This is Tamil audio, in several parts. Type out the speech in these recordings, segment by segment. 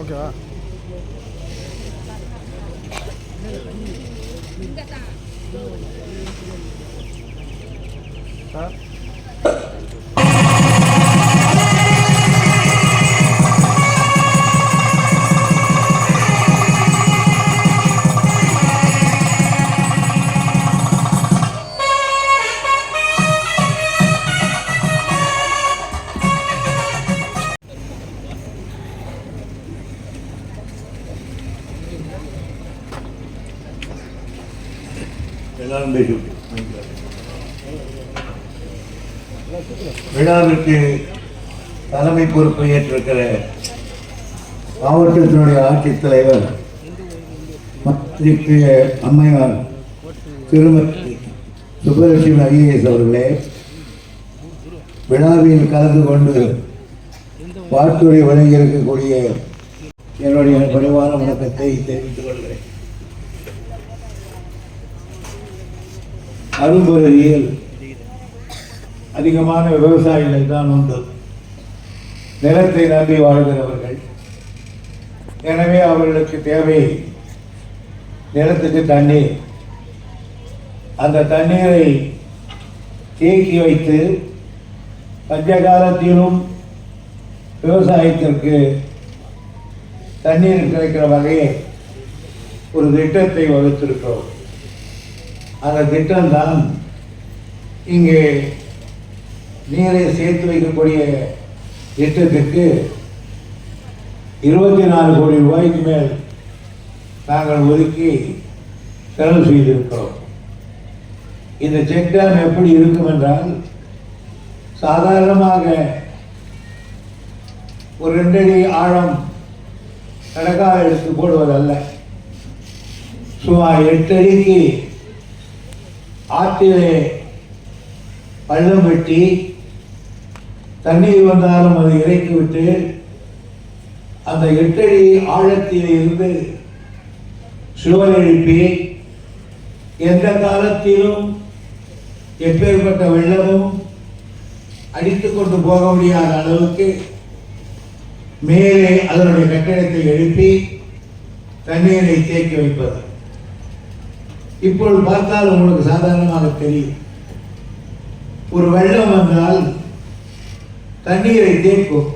ஓகேவா சார் விழாவிற்கு தலைமை பொறுப்பை ஏற்றிருக்கிற மாவட்டத்தினுடைய ஆட்சித்தலைவர் மத்திய அம்மையார் திருமதி சுப்பலட்சுமி ஐஏஎஸ் அவர்களே விழாவில் கலந்து கொண்டு வாழ்த்துறை வழங்கியிருக்கக்கூடிய என்னுடைய பணிவான வணக்கத்தை தெரிவித்துக் கொள்கிறேன். அரும்பகுதியில் அதிகமான விவசாயிகள் தான் உண்டு. நிலத்தை நம்பி வாழ்கிறவர்கள். எனவே அவர்களுக்கு தேவை நிலத்துக்கு தண்ணீர். அந்த தண்ணீரை தேக்கி வைத்து பஞ்ச காலத்திலும் விவசாயத்திற்கு தண்ணீர் கிடைக்கிற வகையை ஒரு திட்டத்தை வகுத்திருக்கிறோம். அந்த திட்டம்தான் இங்கே நீரை சேர்த்து வைக்கக்கூடிய திட்டத்திற்கு இருபத்தி நாலு கோடி ரூபாய்க்கு மேல் நாங்கள் ஒதுக்கி செலவு செய்திருக்கிறோம். இந்த செக் டேம் எப்படி இருக்கும் என்றால் சாதாரணமாக ஒரு ரெண்டடி ஆழம் கணக்காக எடுத்து போடுவதல்ல. சுமார் எட்டு அடிக்கு ஆற்றிலே பள்ளம் வெட்டி தண்ணீர் வந்தாலும் அதை இறக்கிவிட்டு அந்த எட்டடி ஆழத்தில் இருந்து சுவர் எழுப்பி எந்த காலத்திலும் எப்பேற்பட்ட வெள்ளமும் அடித்து கொண்டு போக முடியாத அளவுக்கு மேலே அதனுடைய கட்டிடத்தை எழுப்பி தண்ணீரை தேக்கி வைப்பது. இப்பொழுது பார்த்தால் உங்களுக்கு சாதாரணமாக தெரியும். ஒரு வெள்ளம் வந்தால் தண்ணீரை தேக்கும்.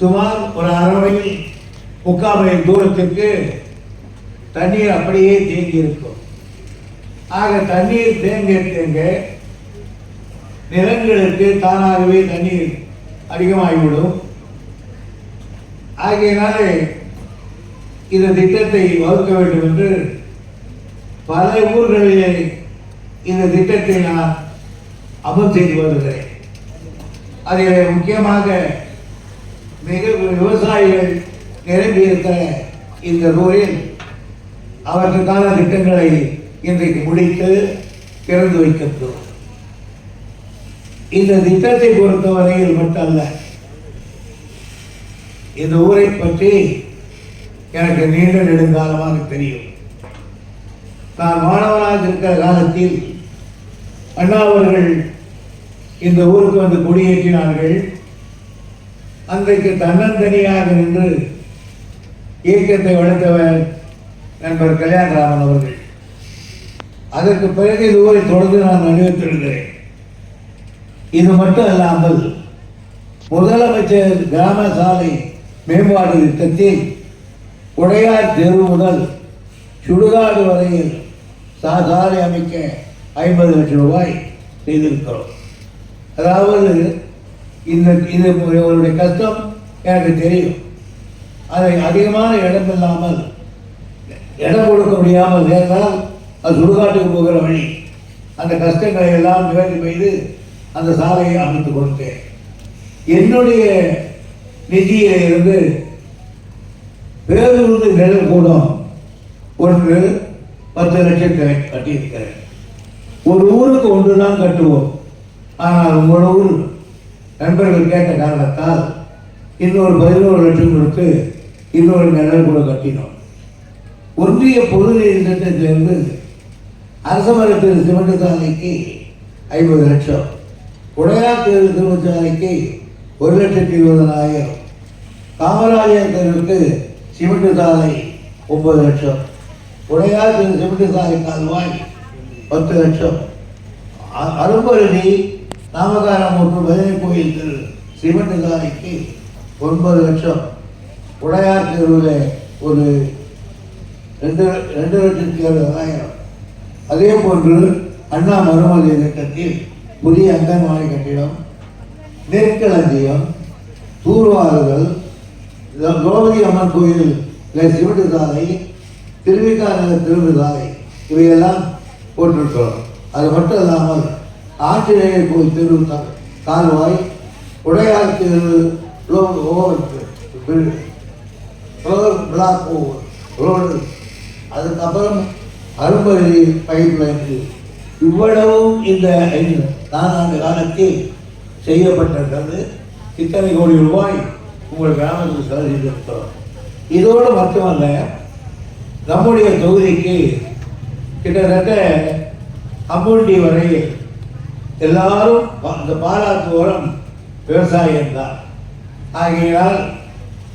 சுமார் ஒரு அரை மைல் முக்கால் மைல் தூரத்திற்கு தண்ணீர் அப்படியே தேங்கி இருக்கும் ஆக தண்ணீர் தேங்க தேங்க நிலங்களுக்கு தானாகவே தண்ணீர் அதிகமாகிவிடும். ஆகையினாலே இந்த திட்டத்தை வகுக்க வேண்டும் என்று பல ஊர்களிலே இந்த திட்டத்தை நான் அமல் செய்து வருகிறேன். அதில் முக்கியமாக மிக விவசாயிகள் நிரம்பி இருக்கிற இந்த ஊரில் அவற்றுக்கான திட்டங்களை இன்றைக்கு முடித்து திறந்து வைக்கின்றோம். இந்த திட்டத்தை பொறுத்தவரையில் மட்டுமல்ல இந்த ஊரை பற்றி எனக்கு நீண்ட நெடுங்காலமாக தெரியும். நான் மாணவனாக இருக்கிற காலத்தில் அண்ணா அவர்கள் இந்த ஊருக்கு வந்து குடியேற்றினார்கள். அன்றைக்கு தன்னந்தனியாக நின்று இயக்கத்தை வளர்த்தவர் நண்பர் கல்யாணராமன் அவர்கள். அதற்கு பிறகு இது ஊரை தொடர்ந்து நான் அணிவித்திருக்கிறேன் இது மட்டும் அல்லாமல் முதலமைச்சர் கிராம சாலை மேம்பாடு திட்டத்தில் உடையார் தெரு முதல் சுடுகாடு வரையில் சாலை அமைக்க ஐம்பது லட்சம் ரூபாய் செய்திருக்கிறோம். அதாவது இந்த இது இவருடைய கஷ்டம் எனக்கு தெரியும். அதை அதிகமான இடம் இல்லாமல் இடம் கொடுக்க முடியாமல் சேர்ந்தால் அது சுடுகாட்டுக்கு போகிற வழி. அந்த கஷ்டங்களை எல்லாம் நிவர்த்தி செய்து அந்த சாலையை அமைத்து கொடுத்தேன். என்னுடைய நிதியிலிருந்து பேருந்து நிழல் கூடம் ஒன்று பத்து லட்சத்தை கட்டியிருக்கிறேன் ஒரு ஊருக்கு ஒன்று தான் கட்டுவோம். ஆனால் உங்கள் ஊர் நண்பர்கள் கேட்ட காரணத்தால் இன்னொரு பதினோரு லட்சம் கொடுத்து இன்னொரு நிழல் கூட கட்டினோம். ஒன்றிய பொது நிதி திட்டத்திலிருந்து அரசமரத்தில் சிமெண்ட் சாலைக்கு ஐம்பது லட்சம். உடையார் தேர்வு சிமெண்ட் சாலைக்கு ஒரு லட்சத்தி இருபதனாயிரம் காமராஜர் தெருவுக்கு சிமெண்ட் சாலை ஒன்பது லட்சம். உடையார் தெரு சிமெண்ட் கால்வாய் பத்து லட்சம். அரும்பருதி நாமகாரம் மற்றும் பஜனை கோயில் திரு சிமெண்ட் ஒன்பது லட்சம். உடையார் தெருவில் ஒரு ரெண்டு ரெண்டு லட்சத்தி அறுபதாயிரம். அதே போன்று அண்ணா மறுமதி திட்டத்தில் புதிய அங்கன்வாடி கட்டிடம் நெற்களஞ்சியம் தூர்வாறுதல் திரௌபதி அம்மன் கோயில் சிமெண்ட் சாலை திருவிக்கான திருவிழாவை இவையெல்லாம் போட்டிருக்கிறோம் அது மட்டும் இல்லாமல் ஆஞ்சநேயர் கோயில் தெரு கால்வாய் உடையார் தெரு லோ- ரோடு பிளாக் ரோடு. அதுக்கப்புறம் அரும்பதி பைப் லைன். இவ்வளவும் இந்த ஐந்து நான்காண்டு காலத்தில் செய்யப்பட்டிருக்கிறது. இத்தனை கோடி ரூபாய் உங்கள் கிராமத்தில் செலவிட்டிருக்கிறோம் இதோடு மட்டுமல்ல நம்முடைய தொகுதிக்கு கிட்டத்தட்ட அம்பூண்டி வரை எல்லாரும் இந்த பாலாத்து விவசாயம்தான் ஆகையால்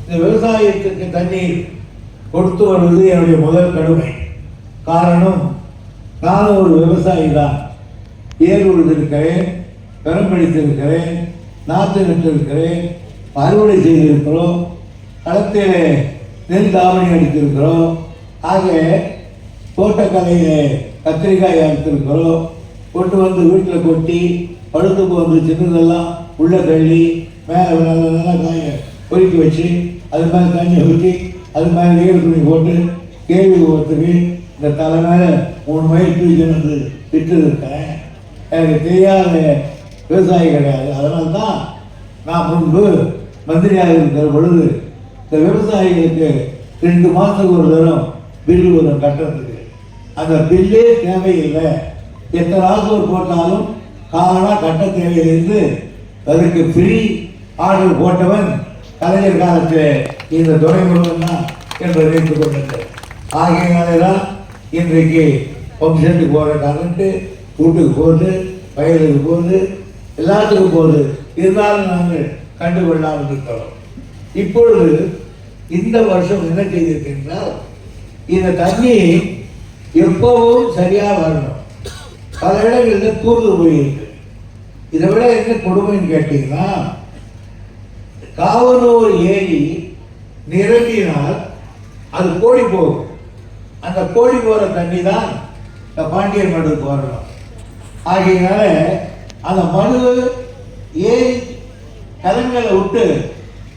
இந்த விவசாயத்துக்கு தண்ணீர் கொடுத்து வருவது என்னுடைய முதல் கடுமை. காரணம் நானும் ஒரு விவசாயி தான். ஏர் உழுதிருக்கிறேன் பெரம்பிடித்திருக்கிறேன் நாற்று நட்டிருக்கிறேன் அறுவடை செய்திருக்கிறோம் களத்திலே நெல் தாவணி அடித்திருக்கிறோம் ஆக தோட்டக்கலையில் கத்திரிக்காய் அறுத்திருக்கிறோம். கொண்டு வந்து வீட்டில் கொட்டி பழுத்து போகிறது சின்னதெல்லாம் உள்ள தள்ளி மேலே நல்ல நல்லா காய பொறுக்கி வச்சு அது மேலே தண்ணி ஊற்றி அது மேலே நீர் துணி போட்டு கேள்வி ஒருத்தருக்கு இந்த தலை மேலே மூணு மைல் தூக்கி வந்து விட்டு இருக்கேன் எனக்கு தெரியாத விவசாயி கிடையாது. அதனால தான் நான் முன்பு மந்திரியாக இருக்கிற பொழுது இந்த விவசாயிகளுக்கு ரெண்டு மாதத்துக்கு ஒரு தரம் பில்லு வரும் கட்டுறதுக்கு அந்த பில்லே தேவையில்லை. எத்தனை ஆசூர் போட்டாலும் காரணம் கட்ட தேவையிலிருந்து அதுக்கு ஃப்ரீ ஆர்டர் போட்டவன் கலைஞர் காலத்தில் இந்த துறைமுருகன் தான் என்று நினைத்து கொண்டது ஆகையினாலே தான் இன்றைக்கு பம்ப் போகிற கரண்ட்டு வீட்டுக்கு போகுது வயலுக்கு போகுது எல்லாத்துக்கும் போகுது. இருந்தாலும் நாங்கள் கண்டுகொள்ளாமல் இருக்கிறோம். இப்பொழுது இந்த வருஷம் என்ன செய்திருக்கின்றால் இந்த தண்ணி எப்பவும் சரியா வரணும். பல இடங்களில் தூர்ந்து போயிருக்கு. இதை விட என்ன கொடுமைன்னு கேட்டீங்கன்னா காவனூர் ஏரி நிரம்பினால் அது கோழி போகும். அந்த கோழி போகிற தண்ணி தான் இந்த பாண்டியன் மடுவுக்கு வரணும். ஆகையினால அந்த மடு ஏரி கலங்களை விட்டு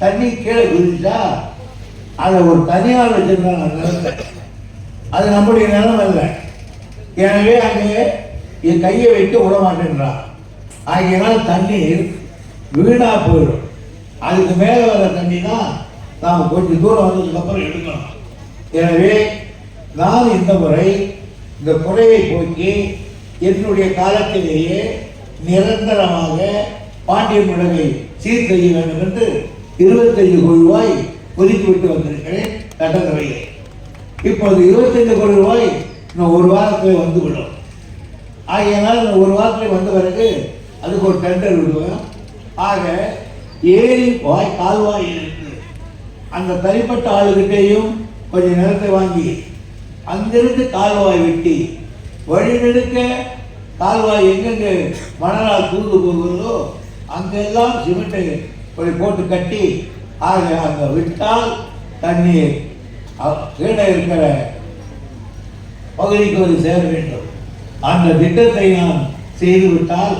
தண்ணி கீழே குதிச்சா அதை ஒரு தனியார் வச்சிருந்தாங்க அந்த நிலத்தை அது நம்முடைய நிலம் அல்ல. எனவே அங்கே என் கையை வைக்க விட மாட்டேன்றான் ஆகையினால் தண்ணீர் வீணா போயிடும். அதுக்கு மேலே வர தண்ணி தான் நாம் கொஞ்சம் தூரம் வந்ததுக்கப்புறம் எடுக்கணும் எனவே நான் இந்த முறை இந்த குறையை போக்கி என்னுடைய காலத்திலேயே நிரந்தரமாக பாண்டிய மிளகை சீர் செய்ய வேண்டும் என்று இருபத்தைந்து குழுவாய் ஒதுக்கிவிட்டு வந்திருக்கிறேன். சட்டசபையில் இப்போது இருபத்தைந்து கோடி ரூபாய் இன்னும் ஒரு வாரத்தில் வந்துவிடும். ஆகையினால் நான் ஒரு வாரத்தில் வந்த பிறகு அதுக்கு ஒரு டெண்டர் விடுவேன் ஆக ஏரி வாய் கால்வாய் இருக்கு. அந்த தனிப்பட்ட ஆளுகிட்டேயும் கொஞ்சம் நிலத்தை வாங்கி அங்கிருந்து கால்வாய் வெட்டி வழி நெடுக்க கால்வாய் எங்கெங்க மணலால் தூந்து போகிறதோ அங்கெல்லாம் சிமெண்ட்டை கொஞ்சம் போட்டு கட்டி ஆக அங்கே விட்டால் தண்ணீர் கீழே இருக்கிற பகுதிக்கு ஒரு சேர வேண்டும். அந்த திட்டத்தை நான் செய்துவிட்டால்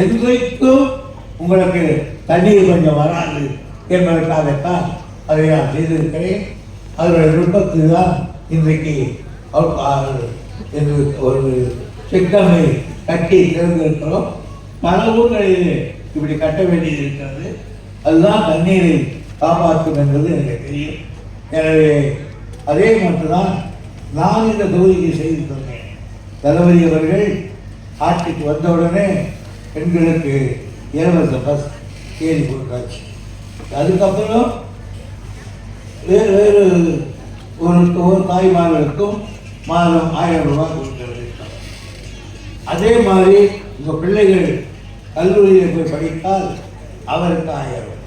என்றைக்கும் உங்களுக்கு தண்ணீர் கொஞ்சம் வராது என்பதற்காகத்தான் அதை நான் செய்திருக்கிறேன். அதனுடைய விருப்பத்துக்கு தான் இன்றைக்கு என்று ஒரு சிக்கமை கட்டி திறந்திருக்கிறோம். பல ஊர்களிலே இப்படி கட்ட வேண்டியது இருக்கிறது. அதுதான் தண்ணீரை காப்பாற்றும் என்பது எனக்கு தெரியும். எனவே அதே மட்டும்தான் நான் இந்த தொகுதிக்கு செய்து தந்தேன். தளபதி அவர்கள் ஆட்சிக்கு வந்தவுடனே பெண்களுக்கு இலவச பஸ் ஏறி கொடுத்தாச்சு. அதுக்கப்புறம் வேறு வேறு ஒரு ஒரு தாய்மார்களுக்கும் மாதம் ஆயிரம் ரூபாய் கொடுக்கிறது அதே மாதிரி உங்கள் பிள்ளைகள் கல்லூரியில் போய் படித்தால் அவருக்கு ஆயிரம்.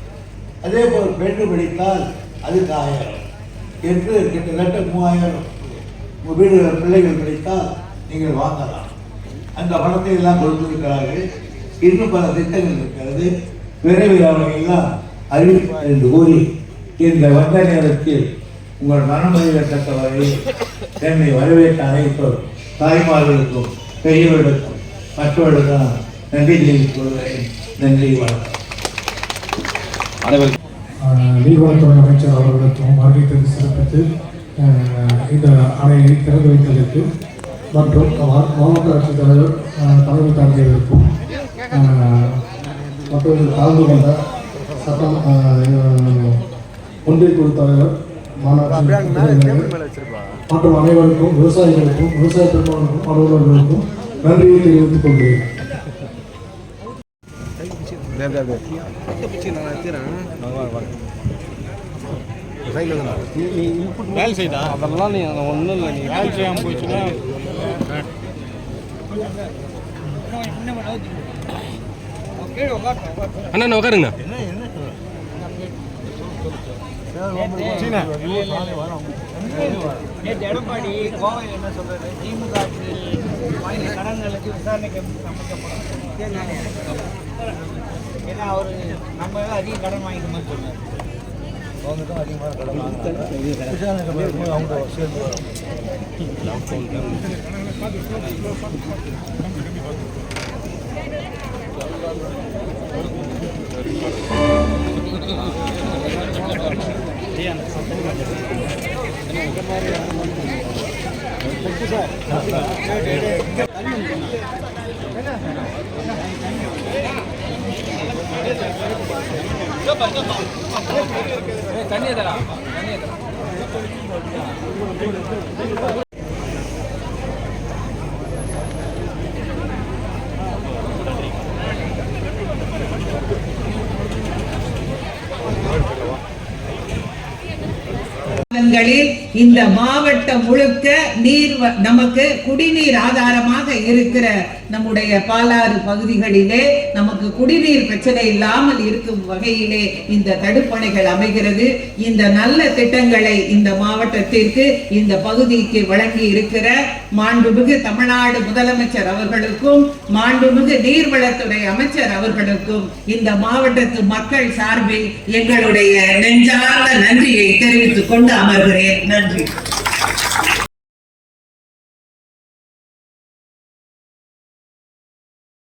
அதே போல் பெண்ணு படித்தால் அதுக்கு ஆயிரம். என்று கிட்டத்தட்ட மூவாயிரம் உங்கள் வீடுகள் பிள்ளைகள் கிடைத்தால் நீங்கள் வாங்கலாம். அந்த பணத்தை எல்லாம் கொடுத்திருக்கிறார்கள். இன்னும் பல திட்டங்கள் இருக்கிறது. விரைவில் அவர்களெல்லாம் அறிவிப்பார் என்று கூறி இந்த வந்த நேரத்தில் உங்கள் மனமறியத்தக்க வகையில் என்னை வரவேற்ற அனைத்து தாய்மார்களுக்கும் பெரியவர்களுக்கும் மற்றவர்களுக்கும் நன்றி தெரிவித்துக் கொள்கிறேன். நன்றி வணக்கம். அனைவருக்கும் நீர்வளத்துறை அமைச்சர் அவர்களுக்கும் வருகை தந்து சிறப்பித்து இந்த அணையை திறந்து வைத்ததற்கு மற்றும் மாவட்ட ஆட்சித்தலைவர் தலைமை தாங்கியதற்கும் மற்றும் கலந்து கொண்ட சட்டம் ஒன்றிய குழு தலைவர் மற்றும் அனைவருக்கும் விவசாயிகளுக்கும் விவசாய பெருமாளுக்கும் அலுவலர்களுக்கும் நன்றியை தெரிவித்துக் கொள்கிறேன். வேலை செய்தா அதெல்லாம் நீ ஒன்றும் இல்லை நீ வேலை செய்யாமல் போச்சுன்னா அண்ணா உட்காருங்க எடப்பாடி கோவையில் என்ன? சொல்றாரு திமுக கடன்களுக்கு விசாரணைக்கு சம்மந்தப்படும் ஏன்னா அவர் நம்ம அதிக கடன் வாங்கிக்கணும்னு சொன்னார் அவங்க தான் அதிகமாக கடன் வாங்கினாங்க விசாரணைக்கு போய் அவங்க சேர்ந்து வரும். காலங்களில் இந்த மாவட்டம் முழுக்க நீர் நமக்கு குடிநீர் ஆதாரமாக இருக்கிற நம்முடைய பாலாறு பகுதிகளிலே நமக்கு குடிநீர் பிரச்சனை இல்லாமல் இருக்கும் வகையிலே இந்த தடுப்பணைகள் அமைகிறது. இந்த நல்ல திட்டங்களை இந்த மாவட்டத்திற்கு இந்த பகுதிக்கு வழங்கி இருக்கிற மாண்புமிகு தமிழ்நாடு முதலமைச்சர் அவர்களுக்கும் மாண்புமிகு நீர்வளத்துறை அமைச்சர் அவர்களுக்கும் இந்த மாவட்டத்து மக்கள் சார்பில் எங்களுடைய நெஞ்சார்ந்த நன்றியை தெரிவித்துக் கொண்டு அமர்கிறேன். நன்றி.